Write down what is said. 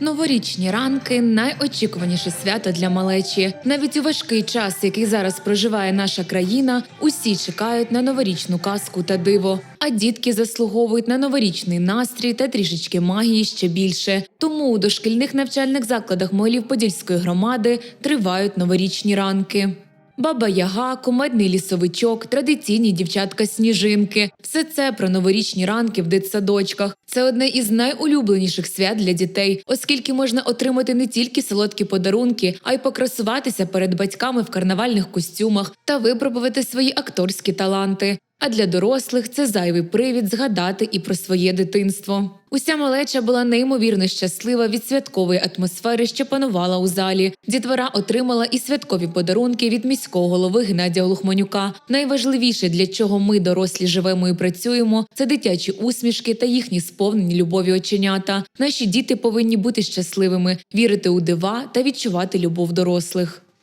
Новорічні ранки найочікуваніше свято для малечі. Навіть у важкий час, який зараз проживає наша країна, усі чекають на новорічну казку та диво. А дітки заслуговують на новорічний настрій та трішечки магії ще більше. Тому у дошкільних навчальних закладах Могилів Подільської громади тривають новорічні ранки. Баба Яга, кумедний лісовичок, традиційні дівчатка сніжинки все це про новорічні ранки в дитсадочках. Це одне із найулюбленіших свят для дітей, оскільки можна отримати не тільки солодкі подарунки, а й покрасуватися перед батьками в карнавальних костюмах та випробувати свої акторські таланти. А для дорослих це зайвий привід згадати і про своє дитинство. Уся малеча була неймовірно щаслива від святкової атмосфери, що панувала у залі. Дітвора отримала і святкові подарунки від міського голови Геннадія Лухманюка. Найважливіше, для чого ми, дорослі, живемо і працюємо, це дитячі усмішки та їхні сповнені любові оченята. Наші діти повинні бути щасливими, вірити у дива та відчувати любов дорослих.